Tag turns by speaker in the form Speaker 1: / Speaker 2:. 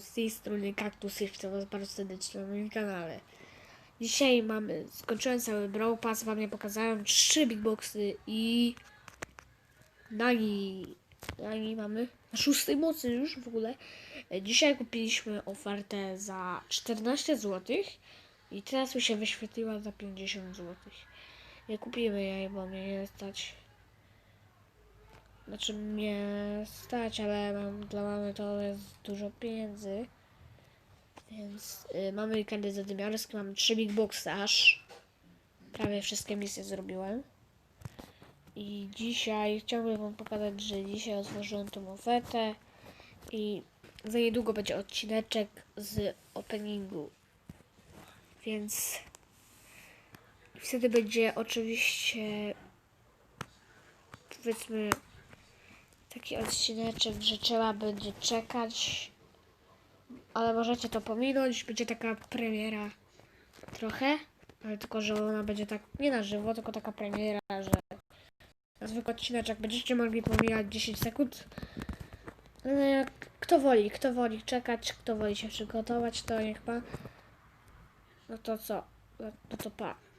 Speaker 1: z tej strony Kaktus jeszcze was bardzo serdecznie na moim kanale. Dzisiaj mamy, skończyłem cały Brawl Pass, wam nie pokazałem, trzy Big Boxy i Nagi, Nagi mamy na szóstej mocy już w ogóle. E, Dzisiaj kupiliśmy ofertę za 14 zł i teraz mi się wyświetliła za 50 zł. Nie kupimy jej, bo mnie nie stać. Znaczy mnie stać, ale mam, dla mamy to jest dużo pieniędzy. Więc y, mamy karty zadymiarskie, mamy 3 big boxy aż. Prawie wszystkie misje zrobiłem. I dzisiaj chciałbym wam pokazać, że dzisiaj otworzyłem tą ofertę i za niedługo będzie odcineczek z openingu. Więc wtedy będzie oczywiście powiedzmy taki odcineczek, że trzeba będzie czekać, ale możecie to pominąć, będzie taka premiera trochę, ale tylko, że ona będzie tak nie na żywo, tylko taka premiera, że na zwykły odcineczek będziecie mogli pomijać 10 sekund. No, jak kto woli, kto woli czekać, kto woli się przygotować, to niech ma. No to co? No to pa.